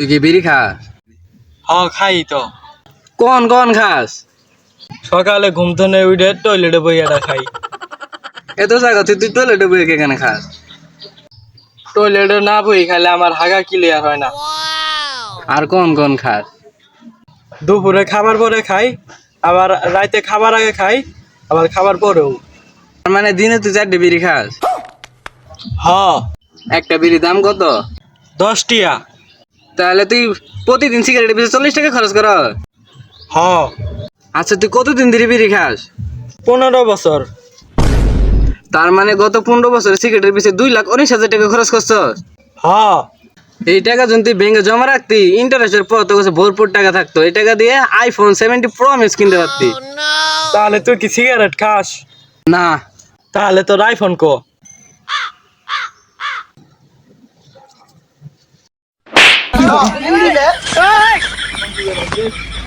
তুই কি বিড়ি খাস? হ খাই তো। কোন কোন খাস? সকালে ঘুম থেকে উঠে টয়লেটে বইয়াটা খাই। এত জায়গা তুই তুই টয়লেটে বইয়ে কেন খাস? টয়লেটে না বই খাইলে আমার হাগা ক্লিয়ার হয় না। আর কোন কোন খাস? দুপুরে খাবার পরে খাই আবার রাতে খাবার আগে খাই আবার খাবার পরেও। তার মানে দিনে তুই চারটে বিড়ি খাস? হ একটা বিড়ি দাম কত? দশ টিয়া। তাহলে তুই প্রতিদিন সিগারেটের পিছনে চল্লিশ টাকা খরচ কর। হ। আচ্ছা তুই কতদিন ধরে বিড়ি খাস? পনেরো বছর। তার মানে গত পনেরো বছর সিগারেটের পিছিয়ে দুই লাখ উনিশ হাজার টাকা খরচ করছ? হ। এই টাকা যদি তুই ব্যাংকে জমা রাখতি ইন্টারেস্টের পর তো কাছে ভরপুর টাকা থাকতো। এই টাকা দিয়ে আইফোন সেভেন্টি প্রো ম্যাক্স কিনতে পারতি। তাহলে তুই কি সিগারেট খাস? না। তাহলে তোর আইফোন কো? Oh, you need that? Hey!